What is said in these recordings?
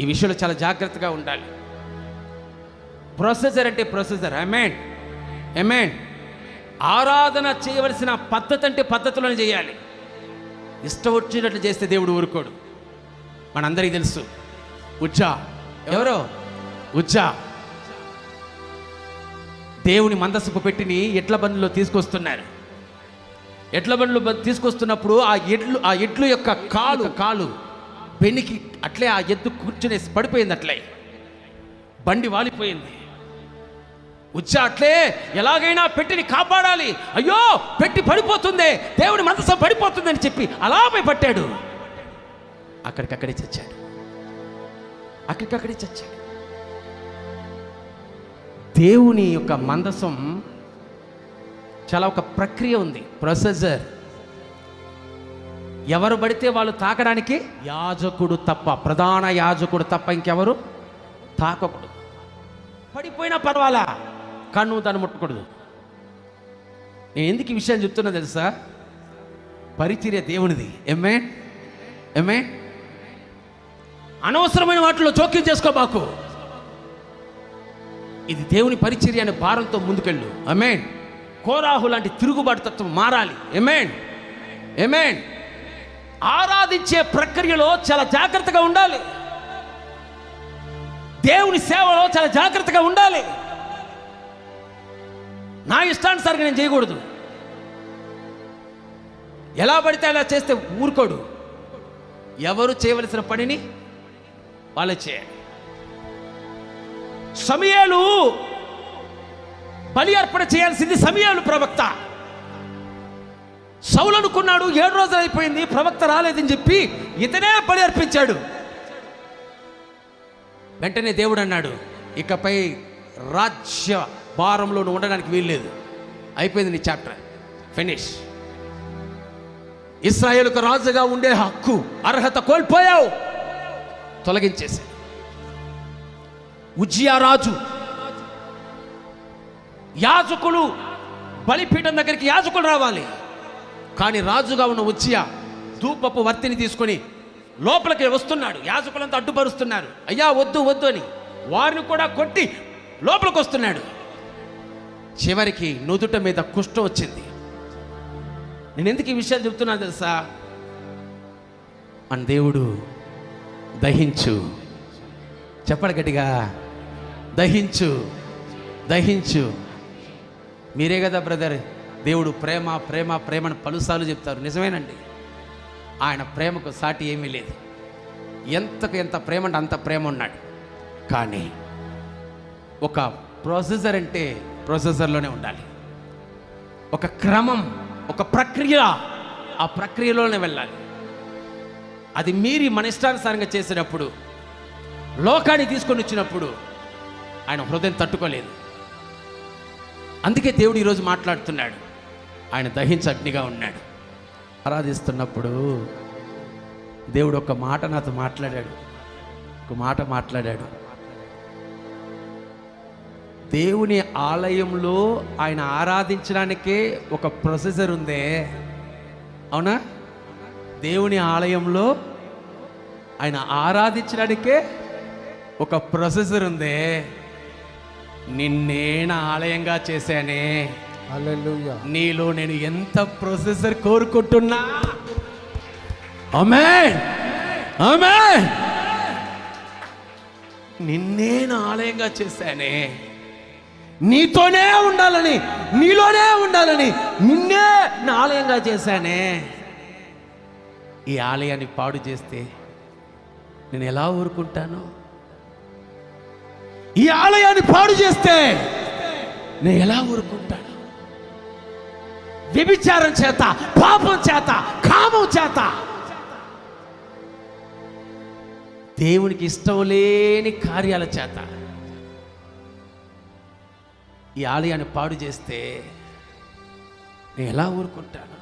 ఈ విషయంలో చాలా జాగ్రత్తగా ఉండాలి. ప్రొసెసర్ అంటే ప్రొసెసర్ అమేన్ అమేన్ ఆరాధన చేయవలసిన పద్ధతి అంటే పద్ధతిలోనే చేయాలి. ఇష్టం వచ్చినట్లు చేస్తే దేవుడు ఊరుకోడు. మనందరికీ తెలుసు. ఉజ్జా ఎవరో? ఉజ్జా దేవుని మందసపు పెట్టిని ఎడ్ల బండ్లో తీసుకొస్తున్నారు. ఎడ్ల బండ్లు తీసుకొస్తున్నప్పుడు ఆ ఎడ్లు ఆ ఎడ్లు యొక్క కాలు కాలు. పెనికి అట్లే ఆ ఎద్దు కూర్చునేసి పడిపోయింది అట్లే. బండి వాలిపోయింది. వచ్చా అట్లే ఎలాగైనా పెట్టిని కాపాడాలి. అయ్యో పెట్టి పడిపోతుంది దేవుని మనసు పడిపోతుంది అని చెప్పి అలా పోయి పట్టాడు. అక్కడికక్కడే చచ్చాడు. అక్కడికక్కడే చచ్చాడు. దేవుని యొక్క మందసం చాలా ఒక ప్రక్రియ ఉంది ప్రొసెసర్ ఎవరు పడితే వాళ్ళు తాకడానికి? యాజకుడు తప్ప ప్రధాన యాజకుడు తప్ప ఇంకెవరు? తాకకూడదు. పడిపోయినా పర్వాలా? కన్ను తను ముట్టకూడదు నేను ఎందుకు ఈ విషయం చెప్తున్నా తెలుసా? పరిచర్య దేవునిది. ఎమ్మే ఎమ్మే అనవసరమైన వాటిలో జోక్యం చేసుకోబాకు ఇది దేవుని పరిచర్య అనే భారంతో ముందుకెళ్ళు. అమేన్ కోరాహు లాంటి తిరుగుబాటు తత్వం మారాలి. ఎమేన్ ఎమేన్ ఆరాధించే ప్రక్రియలో చాలా జాగ్రత్తగా ఉండాలి. దేవుని సేవలో చాలా జాగ్రత్తగా ఉండాలి. నా ఇష్టానుసారిగా నేను చేయకూడదు. ఎలా పడితే అలా చేస్తే ఊరుకోడు. ఎవరు చేయవలసిన పనిని వాళ్ళే చేయాలి. సమయాలు బలి అర్పణ చేయాల్సింది సమయాలు ప్రవక్త. సౌలు అనుకున్నాడు ఏడు రోజులు అయిపోయింది ప్రవక్త రాలేదని చెప్పి ఇతనే బలి అర్పించాడు. వెంటనే దేవుడు అన్నాడు ఇకపై రాజ్య భారంలో నువ్వు ఉండడానికి వీల్లేదు. అయిపోయింది నీ చాప్టర్. ఫినిష్. ఇస్రాయేల్కు రాజుగా ఉండే హక్కు అర్హత కోల్పోయావు. తొలగించేసి ఉజ్జియా రాజు. యాజకులు బలిపీఠం దగ్గరికి యాజకులు రావాలి. కానీ రాజుగా ఉన్న ఉచ్చియా ధూపపు వర్తిని తీసుకొని లోపలికి వస్తున్నాడు. యాజకులంతా అడ్డుపరుస్తున్నారు. అయ్యా వద్దు వద్దు అని వారిని కూడా కొట్టి లోపలికి వస్తున్నాడు. చివరికి నుదుట మీద కుష్ఠం వచ్చింది. నేను ఎందుకు ఈ విషయాలు చెప్తున్నాను తెలుసా? మన దేవుడు దహించు. చెప్పడు గట్టిగా. దహించు దహించు. మీరే కదా బ్రదర్? దేవుడు ప్రేమ ప్రేమ ప్రేమను పలుసార్లు చెప్తారు. నిజమేనండి. ఆయన ప్రేమకు సాటి ఏమీ లేదు. ఎంతకు ఎంత ప్రేమ అంటే అంత ప్రేమ ఉన్నాడు. కానీ ఒక ప్రొసెసర్ అంటే ప్రొసెసర్లోనే ఉండాలి. ఒక క్రమం ఒక ప్రక్రియ ఆ ప్రక్రియలోనే వెళ్ళాలి. అది మీరి మన ఇష్టానుసారంగా చేసినప్పుడు లోకాన్ని తీసుకొని వచ్చినప్పుడు ఆయన హృదయం తట్టుకోలేదు. అందుకే దేవుడు ఈరోజు మాట్లాడుతున్నాడు. ఆయన దహించగ్నిగా ఉన్నాడు. ఆరాధిస్తున్నప్పుడు దేవుడు ఒక మాట నాతో మాట్లాడాడు. ఒక మాట మాట్లాడాడు. దేవుని ఆలయంలో ఆయన ఆరాధించడానికే ఒక ప్రొసెసర్ ఉందే. అవునా? దేవుని ఆలయంలో ఆయన ఆరాధించడానికే ఒక ప్రొసెసర్ ఉందే. నిన్నే నా ఆలయంగా చేశానే. నీలో నేను ఎంత ప్రొసెసర్ కోరుకుంటున్నా? ఆమేన్ ఆమేన్ నిన్నే నా ఆలయంగా చేశానే. నీతోనే ఉండాలని నీలోనే ఉండాలని నిన్నే నా ఆలయంగా చేశానే. ఈ ఆలయాన్ని పాడు చేస్తే నేను ఎలా ఊరుకుంటాను? ఈ ఆలయాన్ని పాడు చేస్తే నేను ఎలా ఊరుకుంటాను? వ్యభిచారం చేత పాపం చేత కామం చేత. దేవునికి ఇష్టం లేని కార్యాల చేత. ఈ ఆలయాన్ని పాడు చేస్తే నేను ఎలా ఊరుకుంటాను?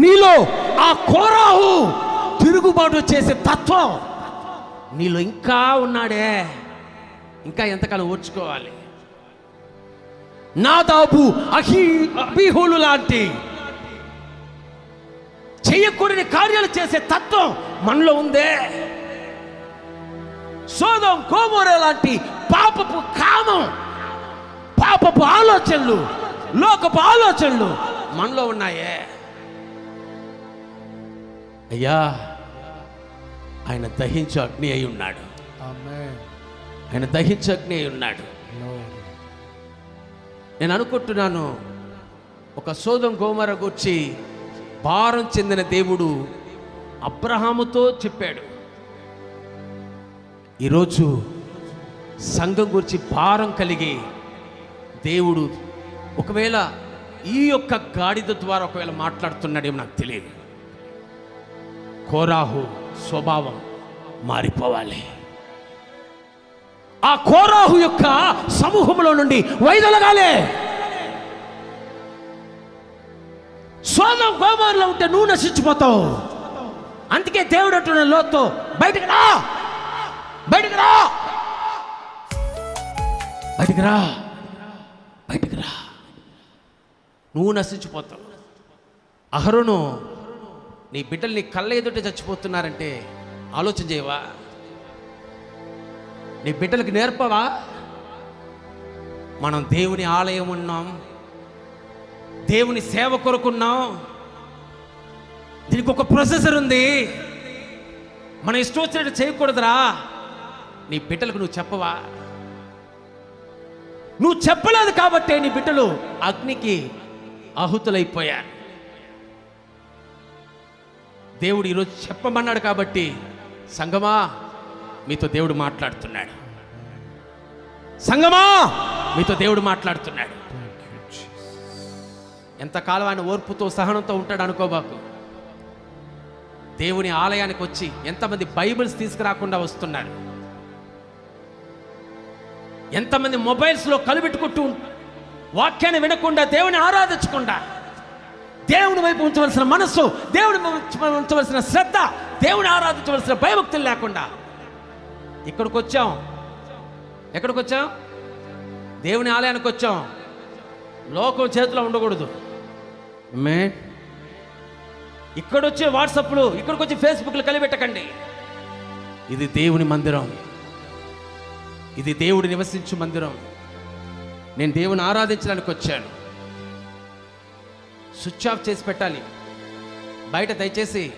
నీలో ఆ కోరాహు తిరుగుబాటు చేసే తత్వం నీలో ఇంకా ఉన్నాడే. ఇంకా ఎంతకాలం ఓర్చుకోవాలి? నాదాబు అహీ అబీహులు లాంటి చేయకూడని కార్యాలు చేసే తత్వం మనలో ఉందే సోదం కోమోర లాంటి పాపపు కామం పాపపు ఆలోచనలు లోకపు ఆలోచనలు మనలో ఉన్నాయే అయ్యా ఆయన దహించు అగ్ని అయి ఉన్నాడు. ఆయన దహించు అగ్ని అయి ఉన్నాడు. నేను అనుకుంటున్నాను ఒక సోదం గోమర గురించి భారం చెందిన దేవుడు అబ్రహాముతో చెప్పాడు. ఈరోజు సంఘం గురించి భారం కలిగి దేవుడు ఒకవేళ ఈ యొక్క గాడిద ద్వారా ఒకవేళ మాట్లాడుతున్నాడేమో నాకు తెలియదు. కోరాహు స్వభావం మారిపోవాలి. ఆ కోరాహు యొక్క సమూహంలో నుండి వైదొలగాలే. సోదం గోమార్లో ఉంటే నువ్వు నశించిపోతావు. అందుకే దేవుడు అంటున్న లోతో బయటకు రా. బయటకు రా. బయటకు రా. బయటకు రా. నువ్వు నశించిపోతావు. అహరును నీ బిడ్డలు నీ కళ్ళ ఎదుట చచ్చిపోతున్నారంటే ఆలోచన చేయవా? నీ బిడ్డలకు నేర్పవా? మనం దేవుని ఆలయం ఉన్నాం. దేవుని సేవ కొరకున్నాం దీనికి ఒక ప్రొసెసర్ ఉంది. మనం ఇష్టం వచ్చినట్టు చేయకూడదురా. నీ బిడ్డలకు నువ్వు చెప్పవా? నువ్వు చెప్పలేదు కాబట్టే నీ బిడ్డలు అగ్నికి ఆహుతులైపోయారు దేవుడు ఈరోజు చెప్పమన్నాడు కాబట్టి సంగమా మీతో దేవుడు మాట్లాడుతున్నాడు. సంగమా! మీతో దేవుడు మాట్లాడుతున్నాడు. ఎంత you, ఎంతకాలం ఆయన ఓర్పుతో సహనంతో ఉంటాడు అనుకోబాకు దేవుని ఆలయానికి వచ్చి ఎంతమంది బైబిల్స్ తీసుకురాకుండా వస్తున్నారు. ఎంతమంది మొబైల్స్లో కలిపెట్టుకుంటూ వాక్యాన్ని వినకుండా దేవుని ఆరాధించకుండా దేవుని వైపు ఉంచవలసిన మనస్సు దేవుని ఉంచవలసిన శ్రద్ధ దేవుని ఆరాధించవలసిన భయభక్తులు లేకుండా ఇక్కడికి వచ్చాం ఎక్కడికి వచ్చాం దేవుని ఆలయానికి వచ్చాం. లోకం చేతిలో ఉండకూడదు. మే ఇక్కడొచ్చే వాట్సాప్లు ఇక్కడికి వచ్చి ఫేస్బుక్లు కలిపెట్టకండి. ఇది దేవుని మందిరం. ఇది దేవుడు నివసించు మందిరం. నేను దేవుని ఆరాధించడానికి వచ్చాను. స్విచ్ ఆఫ్ చేసి పెట్టాలి. బయట దయచేసి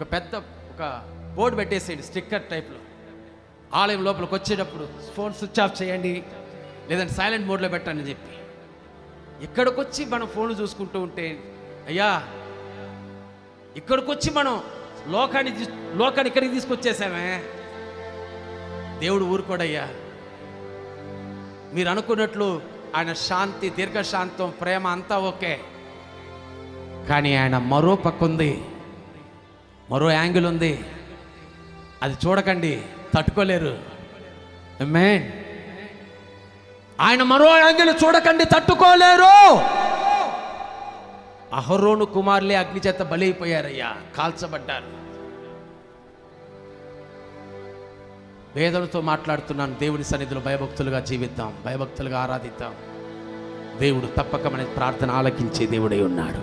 ఒక పెద్ద ఒక బోర్డు పెట్టేసేయండి స్టిక్కర్ టైప్లో. ఆలయం లోపలికి వచ్చేటప్పుడు ఫోన్ స్విచ్ ఆఫ్ చేయండి లేదంటే సైలెంట్ మోడ్లో పెట్టండి అని చెప్పి. ఇక్కడికి వచ్చి మనం ఫోన్లు చూసుకుంటూ ఉంటే అయ్యా ఇక్కడికి వచ్చి మనం లోకాన్ని లోకాన్ని ఇక్కడికి తీసుకొచ్చేసామే? దేవుడు ఊరుకోడయ్యా. మీరు అనుకున్నట్లు ఆయన శాంతి దీర్ఘశాంతం ప్రేమ అంతా ఓకే. కానీ ఆయన మరో పక్క ఉంది మరో యాంగిల్ ఉంది. అది చూడకండి. తట్టుకోలేరు. మేన్ ఆయన మరో యాంగిల్ చూడకండి తట్టుకోలేరు. అహరోను కుమారులే అగ్ని చేత బలైపోయారయ్యా కాల్చబడ్డారు. వేదనతో మాట్లాడుతున్నాను దేవుని సన్నిధిలో భయభక్తులుగా జీవిద్దాం భయభక్తులుగా ఆరాధిద్దాం. దేవుడు తప్పక మన ప్రార్థన ఆలకించే దేవుడై ఉన్నాడు.